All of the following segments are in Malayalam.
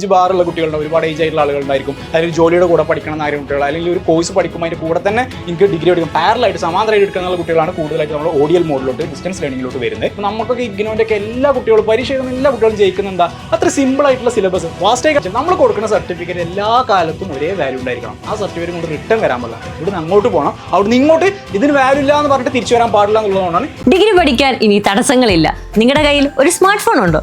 ഏജ് ബാറുള്ള കുട്ടികളുണ്ട് ഒരുപാട് ഏജ് ആയിട്ടുള്ള ആളുകളുണ്ടായിരിക്കും അല്ലെങ്കിൽ ജോലിയുടെ കൂടെ പഠിക്കണം എന്നാരും കുട്ടികൾ അല്ലെങ്കിൽ ഒരു കോഴ്സ് പഠിക്കുമ്പോൾ അതിന്റെ കൂടെ തന്നെ എനിക്ക് ഡിഗ്രി എടുക്കും. പാരലായിട്ട് സമാന്തരമായിട്ട് എടുക്കുന്ന കുട്ടികളാണ് കൂടുതലായിട്ട് നമ്മൾ ഓഡിയൽ മോഡിലോട്ട് ഡിസ്റ്റൻസ് ലേണിംഗിലോട്ട് വരുന്നത്. നമുക്കൊക്കെ ഇഗ്നോന്റെ ഒക്കെ എല്ലാ കുട്ടികളും പരീക്ഷ എഴുതുന്ന എല്ലാ കുട്ടികളും ജയിക്കുന്നുണ്ടാ അത്ര സിമ്പിൾ ആയിട്ടുള്ള സിലബസ് ഫാസ്റ്റ് നമ്മൾ കൊടുക്കുന്ന സർട്ടിഫിക്കറ്റ് എല്ലാ കാലത്തും ഒരേ വാല്യൂ ഉണ്ടായിരിക്കണം. ആ സർട്ടിഫിക്കറ്റ് കൊണ്ട് റിട്ടേൺ വരാൻ പാടില്ല. ഇവിടുന്ന് അങ്ങോട്ട് പോകണം. അവിടുന്ന് ഇങ്ങോട്ട് ഇതിന് വാല്യൂ ഇല്ല എന്ന് പറഞ്ഞിട്ട് തിരിച്ചു വരാൻ പാടില്ല എന്നുള്ളതുകൊണ്ടാണ് ഡിഗ്രി പഠിക്കാൻ ഇനി തടസ്സങ്ങളില്ല. നിങ്ങളുടെ കയ്യിൽ ഒരു സ്മാർട്ട് ഫോൺ ഉണ്ടോ?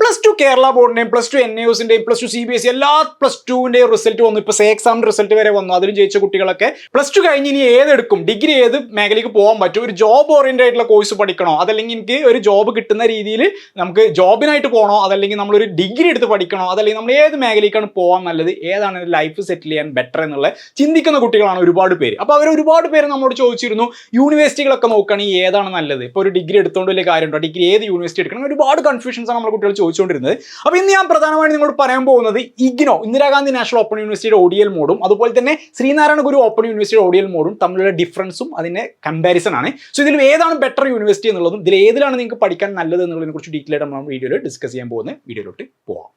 പ്ലസ് ടു കേരള ബോർഡിന്റെയും plus two N യുസിന്റെയും plus two C B S എല്ലാ പ്ലസ് ടുവിന്റെയും റിസൾട്ട് വന്നു. ഇപ്പോൾ സേ എക്സാമിന്റെ റിസൾട്ട് വരെ വന്നു. അതിലും ജയിച്ച കുട്ടികളൊക്കെ പ്ലസ് ടു കഴിഞ്ഞ് ഇനി ഏതെടുക്കും? ഡിഗ്രി ഏത് മേഖലയ്ക്ക് പോകാൻ പറ്റും? ഒരു ജോബ് ഓറിയന്റഡ് ആയിട്ടുള്ള കോഴ്സ് പഠിക്കണോ? അതല്ലെങ്കിൽ എനിക്ക് ഒരു ജോബ് കിട്ടുന്ന രീതിയിൽ നമുക്ക് ജോബിനായിട്ട് പോകണോ അതല്ലെങ്കിൽ നമ്മളൊരു ഡിഗ്രി എടുത്ത് പഠിക്കണോ? അതല്ലെങ്കിൽ നമ്മൾ ഏത് മേഖലയ്ക്കാണ് പോകാൻ നല്ലത്? ഏതാണ് എന്റെ ലൈഫ് സെറ്റിൽ ചെയ്യാൻ ബെറ്റർ എന്നുള്ള ചിന്തിക്കുന്ന കുട്ടികളാണ് ഒരുപാട് പേര്. അപ്പോൾ അവർ ഒരുപാട് പേര് നമ്മളോട് ചോദിച്ചിരുന്നു യൂണിവേഴ്സിറ്റികളൊക്കെ നോക്കുകയാണെങ്കിൽ ഏതാണ് നല്ലത്? ഇപ്പോൾ ഒരു ഡിഗ്രി എടുത്തുകൊണ്ട് വലിയ കാര്യമുണ്ടോ? ഡിഗ്രി ഏത് യൂണിവേഴ്സിറ്റി എടുക്കണം? ഒരുപാട് കൺഫ്യൂഷൻസ് ആണ് നമ്മുടെ കുട്ടികൾ ചോദിച്ചുകൊണ്ടിരുന്നത്. അപ്പോൾ ഇന്ന് ഞാൻ പ്രധാനമായും നിങ്ങളോട് പറയാൻ പോകുന്നത് ഇഗ്നോ ഇന്ദിരാഗാന്ധി നാഷണൽ ഓപ്പൺ യൂണിവേഴ്സിറ്റിയുടെ ഒഡിയൽ മോഡും അതുപോലെ തന്നെ ശ്രീനാരായണ ഗുരു ഓപ്പൺ യൂണിവേഴ്സിറ്റിയുടെ ഒഡിയൽ മോഡും തമ്മിലുള്ള ഡിഫറൻസും അതിന്റെ കമ്പാരിസൺ ആണ്. സോ ഇതിൽ ഏതാണ് ബെറ്റർ യൂണിവേഴ്സിറ്റി എന്നുള്ളതും ഇതിൽ ഏതിലാണ് നിങ്ങൾക്ക് പഠിക്കാൻ നല്ലത് എന്നുള്ളതിനെ കുറിച്ച് ഡീറ്റെയിൽ ആയിട്ട് നമ്മൾ വീഡിയോയിൽ ഡിസ്കസ് ചെയ്യാൻ പോകുന്ന വീഡിയോയിലോട്ട് പോവാം.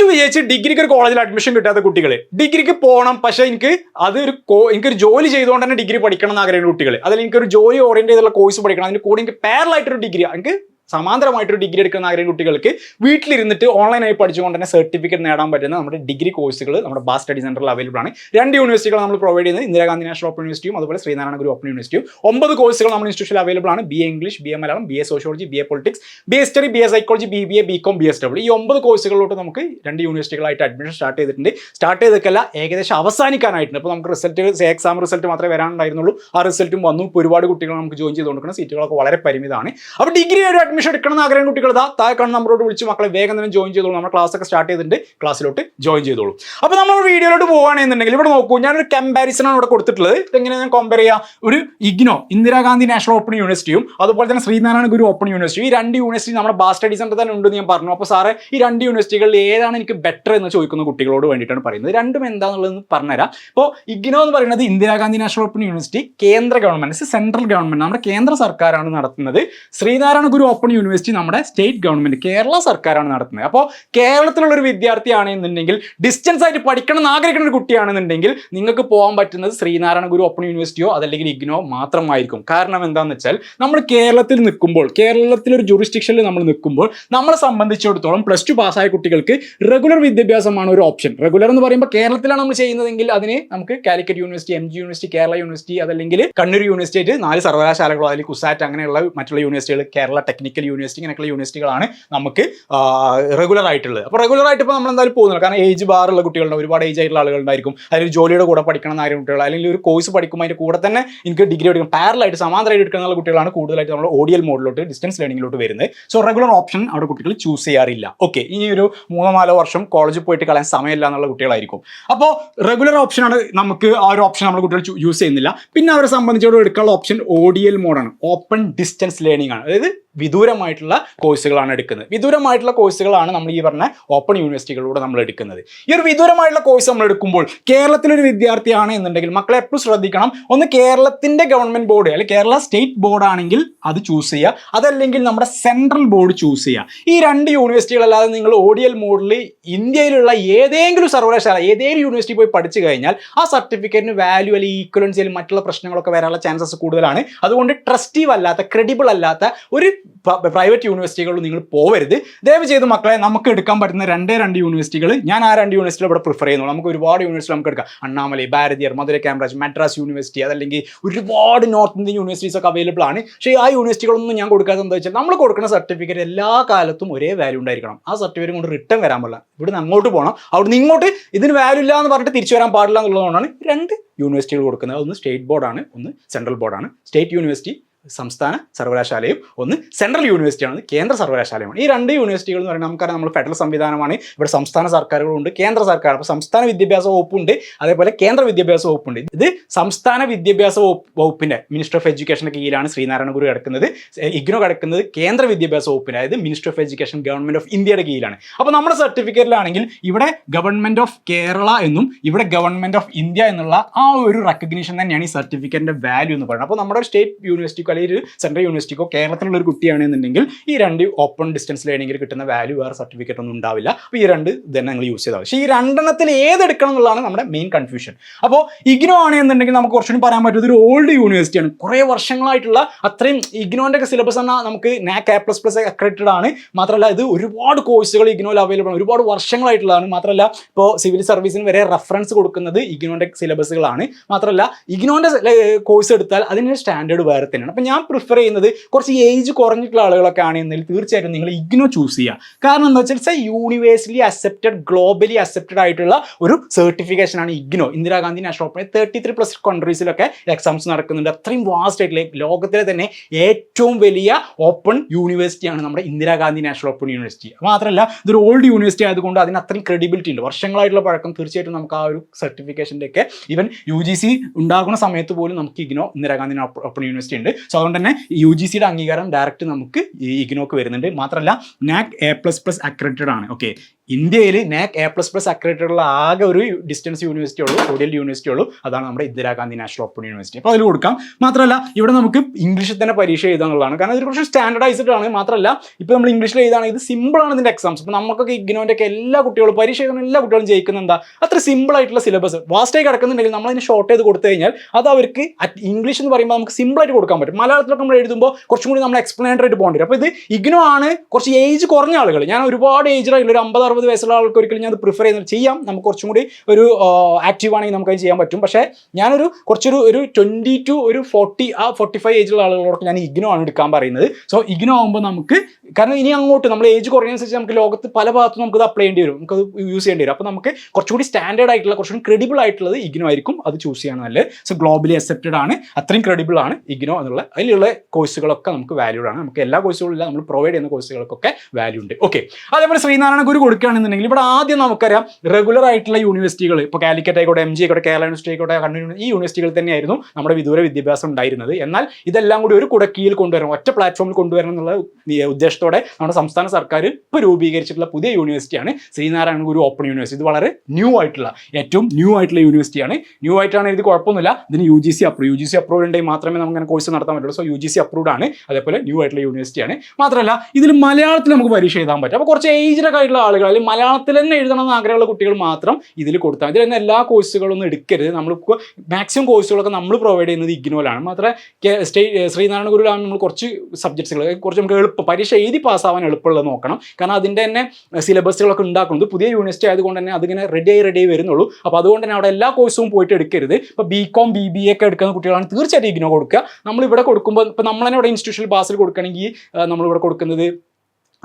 ടു വിജയിച്ച് ഡിഗ്രിക്ക് ഒരു കോളേജിൽ അഡ്മിഷൻ കിട്ടാത്ത കുട്ടികൾ ഡിഗ്രിക്ക് പോകണം പക്ഷേ എനിക്ക് അത് ഒരു എനിക്കൊരു ജോലി ചെയ്തുകൊണ്ട് തന്നെ ഡിഗ്രി പഠിക്കണം എന്ന് ആഗ്രഹിക്കുന്ന കുട്ടികൾ അതിൽ എനിക്കൊരു ജോലി ഓറിയന്റ് ചെയ്തുള്ള കോഴ്സ് പഠിക്കണം. അതിന് കൂടെ എനിക്ക് പാരലായിട്ടൊരു ഡിഗ്രി എനിക്ക് സമാന്തരമായിട്ടൊരു ഡിഗ്രി എടുക്കുന്ന ആഗ്രഹിക്കുന്ന കുട്ടികൾക്ക് വീട്ടിലിരുന്നിട്ട് ഓൺലൈനായി പഠിച്ചുകൊണ്ട് തന്നെ സർട്ടിഫിക്കറ്റ് നേടാൻ പറ്റുന്ന നമ്മുടെ ഡിഗ്രി കോഴ്സുകൾ നമ്മുടെ ബാസ് സ്റ്റഡി സെന്ററിൽ അവൈലബിൾ ആണ്. രണ്ട് യൂണിവേഴ്സിറ്റികൾ നമ്മൾ പ്രൊവൈഡ് ചെയ്യുന്നത്. ഇന്ദിരാഗാന്ധി നാഷണൽ ഓപ്പൺ യൂണിവേഴ്സിറ്റിയും അതുപോലെ ശ്രീനാരായണ ഗുരു ഓപ്പൺ യൂണിവേഴ്സിറ്റിയും ഒമ്പത് കോഴ്സുകൾ നമ്മുടെ ഇൻസ്റ്റിറ്റ്യൂഷനിൽ അവൈലബിൾ ആണ്. B A English B A Malayalam B A sociology B A politics B S study B A psychology B B A B com B S W ഈ ഒമ്പത് കോഴ്സുകളിലോട്ട് നമുക്ക് രണ്ട് യൂണിവേഴ്സിറ്റികളായിട്ട് അഡ്മിഷൻ സ്റ്റാർട്ട് ചെയ്തിട്ടുണ്ട്. സ്റ്റാർട്ട് ചെയ്തക്കല്ല ഏകദേശം അവസാനിക്കാനായിട്ടുണ്ട്. അപ്പോൾ നമുക്ക് റിസൾട്ട് എക്സാം റിസൾട്ട് മാത്രമേ വരാനുണ്ടായിരുന്നുള്ളൂ. ആ റിസൾട്ടും വന്നു. ഇപ്പോൾ ഒരുപാട് കുട്ടികൾ നമുക്ക് ജോയിൻ ചെയ്തുകൊണ്ടിരിക്കുന്ന സീറ്റുകളൊക്കെ വളരെ പരിമിതമാണ്. അപ്പോൾ ഡിഗ്രി ഒരു അഡ്മിഷൻ എടുക്കണം എന്ന് ആഗ്രഹം കുട്ടികൾ ഇതാ താഴെ കാണുന്ന നമ്മളോട് വിളിച്ച് മക്കളെ വേഗം തന്നെ ജോയിൻ ചെയ്തോളൂ. നമ്മുടെ ക്ലാസ് ഒക്കെ സ്റ്റാർട്ട് ചെയ്തിട്ടുണ്ട്. ക്ലാസ്സിലോട്ട് ജോയിൻ ചെയ്തോളൂ. അപ്പോൾ നമ്മൾ വീഡിയോയിലോട്ട് പോകുകയാണെന്നുണ്ടെങ്കിൽ ഇവിടെ നോക്കൂ ഞാനൊരു കമ്പാരിസൺ ആണ് ഇവിടെ കൊടുത്തിട്ടുള്ളത്. എങ്ങനെയാണ് ഞാൻ കമ്പയർ ചെയ്യുക ഒരു ഇഗ്നോ ഇന്ദിരാഗാന്ധി നാഷണൽ ഓപ്പൺ യൂണിവേഴ്സിറ്റിയും അതുപോലെ തന്നെ ശ്രീനാരായണ ഗുരു ഓപ്പൺ യൂണിവേഴ്സിറ്റി ഈ രണ്ട് യൂണിവേഴ്സിറ്റി നമ്മുടെ ബാസ് സ്റ്റഡി സെന്റർ തന്നെ ഉണ്ടെന്ന് ഞാൻ പറഞ്ഞു. അപ്പോൾ സാറേ ഈ രണ്ട് യൂണിവേഴ്സിറ്റികളിൽ ഏതാണ് എനിക്ക് ബെറ്റർ എന്ന് ചോദിക്കുന്ന കുട്ടികളോട് വേണ്ടിയിട്ടാണ് പറയുന്നത്. രണ്ടും എന്താണെന്നുള്ളത് പറഞ്ഞുതരാം. അപ്പോൾ ഇഗ്നോ എന്ന് പറയുന്നത് ഇന്ദിരാഗാന്ധി നാഷണൽ ഓപ്പൺ യൂണിവേഴ്സിറ്റി കേന്ദ്ര ഗവൺമെന്റ് സെൻട്രൽ ഗവൺമെന്റ് നമ്മുടെ കേന്ദ്ര സർക്കാരാണ് നടത്തുന്നത്. ശ്രീനാരായണ ഗുരു ഓപ്പൺ യൂണിവേഴ്സിറ്റി നമ്മുടെ സ്റ്റേറ്റ് ഗവൺമെന്റ് കേരള സർക്കാരാണ് നടത്തുന്നത്. അപ്പോൾ കേരളത്തിലുള്ള ഒരു വിദ്യാർത്ഥിയാണെന്നുണ്ടെങ്കിൽ ഡിസ്റ്റൻസ് ആയിട്ട് പഠിക്കണം എന്ന് ആഗ്രഹിക്കുന്ന ഒരു കുട്ടിയാണെന്നുണ്ടെങ്കിൽ നിങ്ങൾക്ക് പോകാൻ പറ്റുന്നത് ശ്രീനാരായണ ഗുരു ഓപ്പൺ യൂണിവേഴ്സിറ്റിയോ അതല്ലെങ്കിൽ ഇഗ്നോ മാത്രമായിരിക്കും. കാരണം എന്താണെന്ന് വെച്ചാൽ നമ്മൾ കേരളത്തിൽ നിൽക്കുമ്പോൾ കേരളത്തിലൊരു ജുറിസ്ഡിക്ഷനിൽ നമ്മൾ നിൽക്കുമ്പോൾ നമ്മളെ സംബന്ധിച്ചിടത്തോളം പ്ലസ് ടു പാസ്സായ കുട്ടികൾക്ക് റെഗുലർ വിദ്യാഭ്യാസമാണ് ഒരു ഓപ്ഷൻ റെഗുലർ എന്ന് പറയുമ്പോൾ കേരളത്തിലാണ് നമ്മൾ ചെയ്യുന്നതെങ്കിൽ അതിന് നമുക്ക് Calicut university M university Kerala university അതല്ലെങ്കിൽ കണ്ണൂർ യൂണിവേഴ്സിറ്റി നാല് സർവകലാശാലകളോ അല്ലെങ്കിൽ കുസാറ്റ് അങ്ങനെയുള്ള മറ്റുള്ള യൂണിവേഴ്സിറ്റികൾ കേരള ടെക്നിക്കൽ യൂണിവേഴ്സിറ്റി ഇങ്ങനെയൊക്കെയുള്ള യൂണിവേഴ്സിറ്റികളാണ് നമുക്ക് റെഗുലർ ആയിട്ടുള്ളത്. അപ്പോൾ റെഗുലർ ആയിട്ട് ഇപ്പോൾ നമ്മൾ എന്തായാലും പോകുന്നത് കാരണം ഏജ് ബാറുള്ള കുട്ടികളുണ്ട് ഒരുപാട് ഏജ് ആയിട്ടുള്ള ആളുകളുണ്ടായിരിക്കും. അതിൽ ജോലിയുടെ കൂടെ പഠിക്കണം എന്ന് ആരും കുട്ടികൾ അല്ലെങ്കിൽ ഒരു കോഴ്സ് പഠിക്കുമ്പോൾ അതിന്റെ കൂടെ തന്നെ എനിക്ക് ഡിഗ്രി എടുക്കും പാരലായിട്ട് സമാന്തരമായിട്ട് എടുക്കുന്ന കുട്ടികളാണ് കൂടുതലായിട്ട് നമ്മൾ ഓഡിയൽ മോഡിലോട്ട് ഡിസ്റ്റൻസ് ലേണിംഗിലോട്ട് വരുന്നത്. സോ റെഗുലർ ഓപ്ഷൻ അവിടെ കുട്ടികൾ ചൂസ് ചെയ്യാറില്ല. ഓക്കെ ഇനി ഒരു മൂന്നോ നാലോ വർഷം കോളേജിൽ പോയിട്ട് കളയാൻ സമയമില്ല എന്നുള്ള കുട്ടികളായിരിക്കും. അപ്പോൾ റെഗുലർ ഓപ്ഷനാണ് നമുക്ക് ആ ഒരു ഓപ്ഷൻ നമ്മൾ കുട്ടികൾ യൂസ് ചെയ്യുന്നില്ല. പിന്നെ അവരെ സംബന്ധിച്ചിടത്തോളം എടുക്കാനുള്ള ഓപ്ഷൻ ഓഡിയൽ മോഡാണ് ഓപ്പൺ ഡിസ്റ്റൻസ് ലേണിംഗ് ആണ്. അതായത് വിദൂരമായിട്ടുള്ള കോഴ്സുകളാണ് എടുക്കുന്നത്. വിദൂരമായിട്ടുള്ള കോഴ്സുകളാണ് നമ്മൾ ഈ പറഞ്ഞ ഓപ്പൺ യൂണിവേഴ്സിറ്റികളിലൂടെ നമ്മൾ എടുക്കുന്നത്. ഈ ഒരു വിദൂരമായിട്ടുള്ള കോഴ്സ് നമ്മൾ എടുക്കുമ്പോൾ കേരളത്തിലൊരു വിദ്യാർത്ഥിയാണ് എന്നുണ്ടെങ്കിൽ മക്കളെ എപ്പോഴും ശ്രദ്ധിക്കണം. ഒന്ന് കേരളത്തിന്റെ ഗവൺമെന്റ് ബോർഡ് അല്ലെങ്കിൽ കേരള സ്റ്റേറ്റ് ബോർഡ് ആണെങ്കിൽ അത് ചൂസ് ചെയ്യുക. അതല്ലെങ്കിൽ നമ്മുടെ സെൻട്രൽ ബോർഡ് ചൂസ് ചെയ്യുക. ഈ രണ്ട് യൂണിവേഴ്സിറ്റികളല്ലാതെ നിങ്ങൾ ഓഡിയൽ മോഡിൽ ഇന്ത്യയിലുള്ള ഏതെങ്കിലും സർവകലാശാല ഏതെങ്കിലും യൂണിവേഴ്സിറ്റി പോയി പഠിച്ചു കഴിഞ്ഞാൽ ആ സർട്ടിഫിക്കറ്റിന് വാല്യൂ അല്ലെങ്കിൽ ഈക്വലൻസി അല്ലെങ്കിൽ മറ്റുള്ള പ്രശ്നങ്ങളൊക്കെ വരാനുള്ള ചാൻസസ് കൂടുതലാണ്. അതുകൊണ്ട് ട്രസ്റ്റീവ് അല്ലാത്ത ക്രെഡിബിൾ അല്ലാത്ത ഒരു പ്രൈവറ്റ് യൂണിവേഴ്സിറ്റികളിൽ നിങ്ങൾ പോവരുത്. ദയവ് ചെയ്ത് മക്കളെ നമുക്ക് എടുക്കാൻ പറ്റുന്ന രണ്ടേ രണ്ട് യൂണിവേഴ്സിറ്റികൾ ഞാൻ ആ രണ്ട് യൂണിവേഴ്സിറ്റികൾ ഇവിടെ പ്രിഫർ ചെയ്യുന്നു നമുക്ക് ഒരുപാട് യൂണിവേഴ്സിറ്റി നമുക്ക് എടുക്കാം. അണ്ണാമലൈ ഭാരതീയർ മധുര ക്യാമ്പ്രാജ് മദ്രാസ് യൂണിവേഴ്സിറ്റി അതല്ലെങ്കിൽ ഒരുപാട് നോർത്ത് ഇന്ത്യൻ യൂണിവേഴ്സിറ്റീസ് ഒക്കെ അവൈലബിൾ ആണ്. പക്ഷേ ആ യൂണിവേഴ്സിറ്റികളൊന്നും ഞാൻ കൊടുക്കാതെ എന്താ വെച്ചാൽ നമ്മൾ കൊടുക്കുന്ന സർട്ടിഫിക്കറ്റ് എല്ലാ കാലത്തും ഒരേ വാല്യൂ ഉണ്ടായിരിക്കണം. ആ സർട്ടിഫിക്കറ്റ് കൊണ്ട് റിട്ടേൺ വരാൻ പാടില്ല. ഇവിടുന്ന് അങ്ങോട്ട് പോകണം അവിടുന്ന് ഇങ്ങോട്ട് ഇതിന് വാല്യൂ ഇല്ല എന്ന് പറഞ്ഞിട്ട് തിരിച്ചു വരാൻ പാടില്ല എന്നുള്ളതുകൊണ്ടാണ് രണ്ട് യൂണിവേഴ്സിറ്റികൾ കൊടുക്കുന്നത്. ഒന്ന് സ്റ്റേറ്റ് ബോർഡാണ് ഒന്ന് സെൻട്രൽ ബോർഡാണ് സ്റ്റേറ്റ് യൂണിവേഴ്സിറ്റി സംസ്ഥാന സർവകലാശാലയും ഒന്ന് സെൻട്രൽ യൂണിവേഴ്സിറ്റിയാണ് കേന്ദ്ര സർവകലാശാലയുമാണ്. ഈ രണ്ട് യൂണിവേഴ്സിറ്റികൾ എന്ന് പറയുന്നത് നമുക്കറിയാം നമ്മൾ ഫെഡറൽ സംവിധാനമാണ് ഇവിടെ സംസ്ഥാന സർക്കാരുകളുണ്ട് കേന്ദ്ര സർക്കാർ അപ്പോൾ സംസ്ഥാന വിദ്യാഭ്യാസ വകുപ്പുണ്ട് അതേപോലെ കേന്ദ്ര വിദ്യാഭ്യാസ വകുപ്പുണ്ട്. ഇത് സംസ്ഥാന വിദ്യാഭ്യാസ വകുപ്പിന്റെ മിനിസ്റ്റർ ഓഫ് എഡ്യൂക്കേഷന്റെ കീഴിലാണ് ശ്രീനാരായണ ഗുരു കിടക്കുന്നത് ഇഗ്നോ കിടക്കുന്നത് കേന്ദ്ര വിദ്യാഭ്യാസ വകുപ്പിന്റെ അതായത് minister of education government of ഇന്ത്യയുടെ കീഴിലാണ്. അപ്പോൾ നമ്മുടെ സർട്ടിഫിക്കറ്റിലാണെങ്കിൽ ഇവിടെ ഗവൺമെന്റ് ഓഫ് കേരള എന്നും ഇവിടെ ഗവൺമെന്റ് ഓഫ് ഇന്ത്യ എന്നുള്ള ആ ഒരു റെക്കഗ്നീഷൻ തന്നെയാണ് ഈ സർട്ടിഫിക്കറ്റിന്റെ വാല്യൂ എന്ന് പറയുന്നത്. അപ്പോൾ നമ്മുടെ സ്റ്റേറ്റ് യൂണിവേഴ്സിറ്റിക്കോ അല്ലെങ്കിൽ ഒരു സെൻട്രൽ യൂണിവേഴ്സിറ്റിക്കോ കേരളത്തിലുള്ള ഒരു കുട്ടിയാണെന്നുണ്ടെങ്കിൽ ഈ രണ്ട് ഓപ്പൺ ഡിസ്റ്റൻസ് ലേണിംഗിൽ കിട്ടുന്ന വാല്യൂ വേറെ സർട്ടിഫിക്കറ്റ് ഒന്നും ഉണ്ടാവില്ല. അപ്പോൾ ഈ രണ്ട് തന്നെ നിങ്ങൾ യൂസ് ചെയ്താൽ. പക്ഷേ ഈ രണ്ടെണ്ണത്തിൽ ഏതെടുക്കണം എന്നുള്ളതാണ് നമ്മുടെ മെയിൻ കൺഫ്യൂഷൻ അപ്പോൾ ഇഗ്നോ ആണെന്നുണ്ടെങ്കിൽ നമുക്ക് കുറച്ചുകൂടി പറയാൻ പറ്റുന്നത് ഒരു ഓൾഡ് യൂണിവേഴ്സിറ്റിയാണ് കുറേ വർഷങ്ങളായിട്ടുള്ള അത്രയും ഇഗ്നോന്റെ ഒക്കെ സിലബസ് എന്നാൽ നമുക്ക് NAAC A plus plus accredited ആണ്. മാത്രമല്ല ഇത് ഒരുപാട് കോഴ്സുകൾ ഇഗ്നോയിൽ അവൈലബിൾ ആണ്. ഒരുപാട് വർഷങ്ങളായിട്ടുള്ളതാണ്. മാത്രമല്ല ഇപ്പോൾ സിവിൽ സർവീസിന് വരെ റെഫറൻസ് കൊടുക്കുന്നത് ഇഗ്നോന്റെ സിലബസുകളാണ് മാത്രമല്ല ഇഗ്നോന്റെ കോഴ്സ് എടുത്താൽ അതിന്റെ സ്റ്റാൻഡേർഡ് വേറെ തന്നെയാണ്. ഞാൻ പ്രിഫർ ചെയ്യുന്നത് കുറച്ച് ഏജ് കുറഞ്ഞിട്ടുള്ള ആളുകളൊക്കെ ആണെന്നുണ്ടെങ്കിൽ തീർച്ചയായിട്ടും നിങ്ങൾ ഇഗ്നോ ചൂസ് ചെയ്യുക കാരണം എന്താ വെച്ചാൽ a universally accepted globally accepted ആയിട്ടുള്ള ഒരു സർട്ടിഫിക്കേഷൻ ആണ് IGNOU Indira Gandhi national open thirty three plus കൺട്രീസിലൊക്കെ exams നടക്കുന്നുണ്ട്. അത്രയും വാസ്റ്റ് ആയിട്ടുള്ള ലോകത്തിലെ തന്നെ ഏറ്റവും വലിയ ഓപ്പൺ യൂണിവേഴ്സിറ്റി ആണ് നമ്മുടെ ഇന്ദിരാഗാന്ധി നാഷണൽ ഓപ്പൺ യൂണിവേഴ്സിറ്റി മാത്രമല്ല ഇതൊരു ഓൾഡ് യൂണിവേഴ്സിറ്റി ആയതുകൊണ്ട് അതിന് അത്രയും ക്രെഡിബിലിറ്റി ഉണ്ട്. വർഷങ്ങളായിട്ടുള്ള പഴക്കം തീർച്ചയായിട്ടും നമുക്ക് ആ ഒരു സർട്ടിഫിക്കേഷന്റെ ഒക്കെ ഈവൻ യു ജി സി ഉണ്ടാകുന്ന സമയത്ത് പോലും നമുക്ക് ഇഗ്നോ ഇന്ദിരാഗാന്ധി ഓപ്പൺ യൂണിവേഴ്സിറ്റി ഉണ്ട്. സോ അതുകൊണ്ട് തന്നെ യു ജി സിയുടെ അംഗീകാരം ഡയറക്റ്റ് നമുക്ക് ഈ ഇഗ്നോക്ക് വരുന്നുണ്ട്. മാത്രമല്ല NAAC A plus plus accredited ആണ്. ഓക്കെ ഇന്ത്യയിൽ NAAC A plus plus accredited ഉള്ള ആകെ ഒരു ഡിസ്റ്റൻസ് യൂണിവേഴ്സിറ്റി ഉള്ളൂ ഓഡിയൽ യൂണിവേഴ്സിറ്റി ഉള്ളൂ. അതാണ് നമ്മുടെ ഇന്ദിരാഗാന്ധി നാഷണൽ ഓപ്പൺ യൂണിവേഴ്സിറ്റി അപ്പോൾ അതിൽ കൊടുക്കാം. മാത്രമല്ല ഇവിടെ നമുക്ക് ഇംഗ്ലീഷിൽ തന്നെ പരീക്ഷ എഴുതാനുള്ളതാണ് കാരണം ഇത് കുറച്ച് സ്റ്റാൻഡർഡൈസ്ഡ് ആണ് മാത്രമല്ല ഇപ്പോൾ നമ്മൾ ഇംഗ്ലീഷിൽ എഴുതുകയാണെങ്കിൽ ഇത് സിമ്പിളാണ് ഇതിന്റെ എക്സാംസ് അപ്പോൾ നമുക്കൊക്കെ ഇഗ്നോന്റെ ഒക്കെ എല്ലാ കുട്ടികളും പരീക്ഷ എഴുതുന്ന എല്ലാ കുട്ടികളും ജയിക്കുന്ന എന്താ? അത്ര സിമ്പിൾ ആയിട്ടുള്ള സിലബസ് വാസ്റ്റായി കിടക്കുന്നുണ്ടെങ്കിൽ നമ്മൾ അതിന് ഷോർട്ട് ചെയ്ത് കൊടുത്തു കഴിഞ്ഞാൽ അത് അവർക്ക് ഇംഗ്ലീഷ് എന്ന് പറയുമ്പോൾ നമുക്ക് സിമ്പിൾ ആയിട്ട് കൊടുക്കാൻ പറ്റും. മലയാളത്തിലൊക്കെ നമ്മൾ എഴുതുമ്പോൾ കുറച്ചും കൂടി നമ്മൾ എക്സ്പ്ലെയിനർ ആയിട്ട് പോകേണ്ടി വരും. അപ്പോൾ ഇത് ഇഗ്നോ ആണ് കുറച്ച് ഏജ് കുറഞ്ഞ ആളുകൾ ഞാൻ ഒരുപാട് ഏജ് ഒരു അമ്പത് അറുപത് വയസ്സുള്ള ആൾക്ക് ഒരിക്കലും ഞാൻ പ്രിഫർ ചെയ്യുന്നത് ചെയ്യാം. നമുക്ക് കുറച്ചും കൂടി ഒരു ആക്റ്റീവ് ആണെങ്കിൽ നമുക്ക് ചെയ്യാൻ പറ്റും. പക്ഷേ ഞാനൊരു കുറച്ചൊരു ഒരു ട്വന്റി ടു ഒരു ഫോർട്ടി ആ ഫോർട്ടി ഫൈവ് ഏജിലുള്ള ആളുകളോടൊക്കെ ഞാൻ ഇഗ്നോ ആണ് എടുക്കാൻ പറയുന്നത്. സോ ഇഗ്നോ ആകുമ്പോൾ നമുക്ക് കാരണം ഇനി അങ്ങോട്ട് നമ്മൾ ഏജ് കുറയുന്നതനുസരിച്ച് നമുക്ക് ലോകത്ത് പല ഭാഗത്തും നമുക്ക് അത് അപ്ലൈ ചെയ്യേണ്ടി വരും. നമുക്ക് അത് യൂസ് ചെയ്യേണ്ടി വരും. അപ്പോൾ നമുക്ക് കുറച്ചുകൂടി സ്റ്റാൻഡേർഡ് ആയിട്ടുള്ള കുറച്ചുകൂടി ക്രെഡിബിൾ ആയിട്ടുള്ളത് ഇഗ്നോ ആയിരിക്കും. അത് ചൂസ് ചെയ്യണം നല്ലത് സോ ഗ്ലോബലി അക്സെപ്റ്റഡ് ആണ്. അത്രയും ക്രെഡിബിൾ ആണ് ഇഗ്നോ എന്നുള്ള അതിലുള്ള കോഴ്സുകളൊക്കെ നമുക്ക് വാല്യൂഡ് ആണ്. നമുക്ക് എല്ലാ കോഴ്സുകളും ഇല്ല നമ്മൾ പ്രൊവൈഡ് ചെയ്യുന്ന കോഴ്സുകൾക്കൊക്കെ വാല്യൂ ഉണ്ട്. ഓക്കെ അതേപോലെ ശ്രീനാരായണ ഗുരു കൊടുക്കുകയാണെന്നുണ്ടെങ്കിൽ ഇവിടെ ആദ്യം നമുക്കറിയാം റെഗുലർ ആയിട്ടുള്ള യൂണിവേഴ്സിറ്റികൾ ഇപ്പോൾ കാലിക്കറ്റ് ആയിക്കോട്ടെ എം ജി ആയിക്കോട്ടെ കേരള യൂണിവേഴ്സിറ്റി ആയിക്കോട്ടെ കണ്ണൂർ ഈ യൂണിവേഴ്സിറ്റികൾ തന്നെയായിരുന്നു നമ്മുടെ വിദൂര വിദ്യാഭ്യാസം ഉണ്ടായിരുന്നത്. എന്നാൽ ഇതെല്ലാം കൂടി ഒരു കുടക്കീയിൽ കൊണ്ടുവരണം ഒറ്റ പ്ലാറ്റ്ഫോമിൽ കൊണ്ടുവരണം എന്നുള്ള ഉദ്ദേശത്തോടെ നമ്മുടെ സംസ്ഥാന സർക്കാർ ഇപ്പോൾ രൂപീകരിച്ചിട്ടുള്ള പുതിയ യൂണിവേഴ്സിറ്റിയാണ് ശ്രീനാരായണ ഗുരു ഓപ്പൺ യൂണിവേഴ്സിറ്റി ഇത് വളരെ ന്യൂ ആയിട്ടുള്ള ഏറ്റവും ന്യൂ ആയിട്ടുള്ള യൂണിവേഴ്സിറ്റിയാണ് ന്യൂ ആയിട്ടാണ് ഇത് കുഴപ്പമൊന്നുമില്ല. ഇതിന് U G C approve U G C approve ഉണ്ടെങ്കിൽ മാത്രമേ നമുക്ക് അങ്ങനെ കോഴ്സ് നടത്താൻ പറ്റുള്ളൂ. So U G C approved ആണ്. അതേപോലെ ന്യൂ ആയിട്ടുള്ള യൂണിവേഴ്സിറ്റിയാണ് മാത്രമല്ല ഇതിൽ മലയാളത്തിൽ നമുക്ക് പരീക്ഷ എഴുതാൻ പറ്റും. അപ്പോൾ കുറച്ച് ഏജ്ഡ് ആയിട്ടുള്ള ആളുകൾ അല്ലെങ്കിൽ മലയാളത്തിൽ തന്നെ എഴുതണം എന്ന് ആഗ്രഹമുള്ള കുട്ടികൾ മാത്രം ഇതിൽ കൊടുത്താൽ ഇതിൽ തന്നെ എല്ലാ കോഴ്സുകളൊന്നും എടുക്കരുത്. നമ്മൾ മാക്സിമം കോഴ്സുകളൊക്കെ നമ്മൾ പ്രൊവൈഡ് ചെയ്യുന്നത് ഇഗ്നോലാണ് മാത്രമേ സ്റ്റേ ശ്രീനാരായണ ഗുരുവിലാണ് നമ്മൾ കുറച്ച് സബ്ജക്ട്സുകൾ കുറച്ച് നമുക്ക് എളുപ്പം പരീക്ഷ എഴുതി പാസ്സാവാൻ എളുപ്പമുള്ളത് നോക്കണം. കാരണം അതിന്റെ തന്നെ സിലബസുകളൊക്കെ ഉണ്ടാക്കുന്നത് പുതിയ യൂണിവേഴ്സിറ്റി ആയതുകൊണ്ട് തന്നെ അതിങ്ങനെ റെഡി ആയി റെഡി ആയി വരുന്നുള്ളൂ. അപ്പോൾ അതുകൊണ്ട് തന്നെ അവിടെ എല്ലാ കോഴ്സും പോയിട്ട് എടുക്കരുത്. ഇപ്പോൾ B com B B A ഒക്കെ എടുക്കുന്ന കുട്ടികളാണ് തീർച്ചയായിട്ടും ഇഗ്നോ കൊടുക്കുക. നമ്മൾ ഇവിടെ കൊടുക്കുമ്പോൾ ഇപ്പോൾ നമ്മൾ തന്നെ ഇവിടെ ഇൻസ്റ്റിറ്റ്യൂഷണൽ ബാസിൽ കൊടുക്കണമെങ്കിൽ നമ്മളിവിടെ കൊടുക്കുന്നത്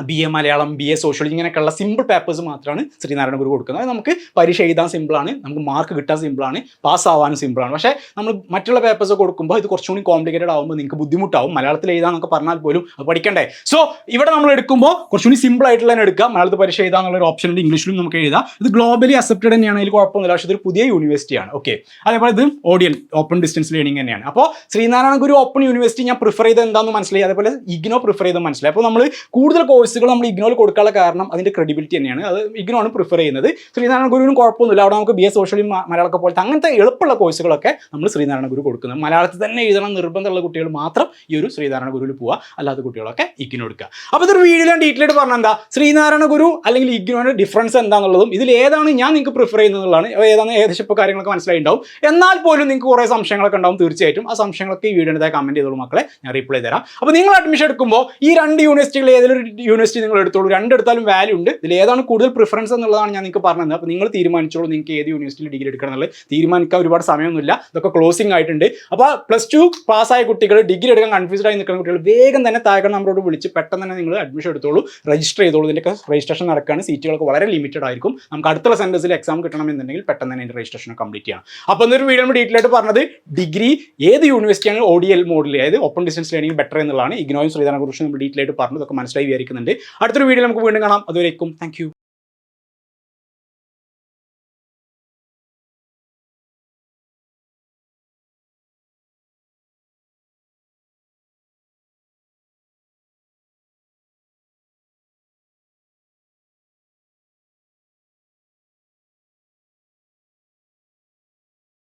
B A Malayalam B A social ഇങ്ങനെയൊക്കെയുള്ള സിമ്പിൾ പേപ്പേഴ്സ് മാത്രമാണ് ശ്രീനാരായണ ഗുരു കൊടുക്കുന്നത്. അത് നമുക്ക് പരീക്ഷ എഴുതാൻ സിമ്പിളാണ് നമുക്ക് മാർക്ക് കിട്ടാൻ സിമ്പിളാണ് പാസ് ആവാനും സിമ്പിളാണ് പക്ഷേ നമ്മൾ മറ്റുള്ള പേപ്പേഴ്സ് കൊടുക്കുമ്പോൾ ഇത് കുറച്ചുകൂടി കോംപ്ലിക്കേറ്റഡ് ആകുമ്പോൾ നിങ്ങൾക്ക് ബുദ്ധിമുട്ടാവും. മലയാളത്തിൽ എഴുതാന്നൊക്കെ പറഞ്ഞാൽ പോലും അത് പഠിക്കണ്ടേ? സോ ഇവിടെ നമ്മൾ എടുക്കുമ്പോൾ കുറച്ചും കൂടി സിമ്പിൾ ആയിട്ടുള്ള തന്നെ എടുക്കുക മലയാളത്തിൽ പരീക്ഷ എഴുതാന്നുള്ള ഒരു ഉണ്ട് ഇംഗ്ലീഷിലും നമുക്ക് എഴുതാം. ഇത് ഗ്ലോബലി അക്സെപ്റ്റഡ് തന്നെയാണ് അതിൽ കുഴപ്പമൊന്നുമില്ല. പക്ഷേ ഇതൊരു പുതിയ യൂണിവേഴ്സിറ്റിയാണ് ഓക്കെ അതേപോലെ ഇത് ഓഡിയൻ ഓപ്പൺ ഡിസ്റ്റൻസ് ലേണിംഗ് തന്നെയാണ്. അപ്പോൾ ശ്രീനാരായണ ഗുരു ഓപ്പൺ യൂണിവേഴ്സിറ്റി ഞാൻ പ്രിഫർ ചെയ്ത് എന്താണെന്ന് മനസ്സിലായി? അതേപോലെ ഇഗ്നോ പ്രിഫർ ചെയ്ത് മനസ്സിലായി. അപ്പോൾ നമ്മൾ കൂടുതൽ കോഴ്സ് കോഴ്സുകൾ നമ്മൾ ഇഗ്നോർ കൊടുക്കാനുള്ള കാരണം അതിന്റെ ക്രെഡിബിലിറ്റി തന്നെയാണ്. അത് ഇഗ്നോ ആണ് പ്രിഫർ ചെയ്യുന്നത്. ശ്രീനാരായണ ഗുരുവിനും കുഴപ്പമൊന്നുമില്ല. അവിടെ നമുക്ക് ബി എസ് സോഷ്യൽ മലയാളമൊക്കെ പോലത്തെ അങ്ങനത്തെ എളുപ്പമുള്ള കോഴ്സുകളൊക്കെ നമ്മൾ ശ്രീനാരായണ ഗുരു കൊടുക്കുന്നത്. മലയാളത്തിൽ തന്നെ എഴുതണം നിർബന്ധമുള്ള കുട്ടികൾ മാത്രം ഈ ഒരു ശ്രീനാരായണ ഗുരുവിൽ പോവുക അല്ലാത്ത കുട്ടികളൊക്കെ ഇഗ്നോ എടുക്കുക. അപ്പോൾ ഇതൊരു വീഡിയോ ഡീറ്റെയിൽ പറഞ്ഞാൽ എന്താ? ശ്രീനാരായണ ഗുരു അല്ലെങ്കിൽ ഇഗ്നോയുടെ ഡിഫറൻസ് എന്താണെന്നുള്ളതും ഇതിൽ ഏതാണ് ഞാൻ നിങ്ങൾക്ക് പ്രിഫർ ചെയ്യുന്നതാണ് ഏതാണ് ഏകദേശം ഇപ്പോൾ കാര്യങ്ങളൊക്കെ മനസ്സിലായിട്ടുണ്ടാവും. എന്നാൽ പോലും നിങ്ങൾക്ക് കുറേ സംശയങ്ങളൊക്കെ ഉണ്ടാവും തീർച്ചയായിട്ടും. ആ സംശയങ്ങളൊക്കെ ഈ വീഡിയോയുടെ കമന്റ് ചെയ്തോളൂ മക്കളെ. ഞാൻ റിപ്ലൈ തരാം. അപ്പോൾ നിങ്ങൾ അഡ്മിഷൻ എടുക്കുമ്പോൾ ഈ രണ്ട് യൂണിവേഴ്സിറ്റികളിൽ ഏതൊരു യൂണിവേഴ്സിറ്റി നിങ്ങൾ എടുത്തോളൂ. രണ്ടെടുത്താലും വാല്യൂ ഉണ്ട്. ഇതിൽ ഏതാണ് കൂടുതൽ പ്രിഫറൻസ് എന്നുള്ളതാണ് ഞാൻ നിങ്ങൾക്ക് പറഞ്ഞത്. അപ്പോൾ നിങ്ങൾ തീരുമാനിച്ചോളൂ നിങ്ങൾക്ക് ഏത് യൂണിവേഴ്സിറ്റിയിൽ ഡിഗ്രി എടുക്കണം എന്നുള്ളത്. തീരുമാനിക്കാൻ ഒരുപാട് സമയമൊന്നുമില്ല. ഇതൊക്കെ ക്ലോസിംഗ് ആയിട്ടുണ്ട്. അപ്പോൾ പ്ലസ് ടു പാസ്സായ കുട്ടികൾ ഡിഗ്രി എടുക്കാൻ കൺഫ്യൂസ്ഡ് ആയി നിൽക്കുന്ന കുട്ടികൾ വേഗം തന്നെ താഴെ നമ്മളോട് വിളിച്ച് പെട്ടെന്ന് തന്നെ നിങ്ങൾ അഡ്മിഷൻ എടുത്തോളൂ. രജിസ്റ്റർ ചെയ്തോളൂ. ഇതിന്റെയൊക്കെ രജിസ്ട്രേഷൻ നടക്കുകയാണ് സീറ്റുകളൊക്കെ വളരെ ലിമിറ്റഡ് ആയിരിക്കും. നമുക്ക് അടുത്തുള്ള സെന്റേഴ്സിൽ എക്സാം കിട്ടണമെന്നുണ്ടെങ്കിൽ പെട്ടെന്ന് തന്നെ എന്റെ രജിസ്ട്രേഷൻ കംപ്ലീറ്റ് ചെയ്യണം അപ്പോൾ എന്നൊരു വീഡിയോ ഡീറ്റെയിൽ ആയിട്ട് പറഞ്ഞത് ഡിഗ്രി ഏത് യൂണിവേഴ്സിറ്റിയാണ് ഒ ഡി എൽ മോഡിൽ അതായത് ഓപ്പൺ ഡിസ്റ്റൻസ് ലേണിംഗ് ബെറ്റർ എന്നുള്ളതാണ്. ഇഗ്നോയും ശ്രീധാനെ കുറിച്ച് നമ്മൾ ഡീറ്റെയിൽ ആയിട്ട് പറഞ്ഞതൊക്കെ മനസ്സിലായി വിചാരിക്കുന്നുണ്ട്. അടുത്തൊരു വീഡിയോ നമുക്ക് വീണ്ടും കാണാം. അതുവരേക്കും താങ്ക്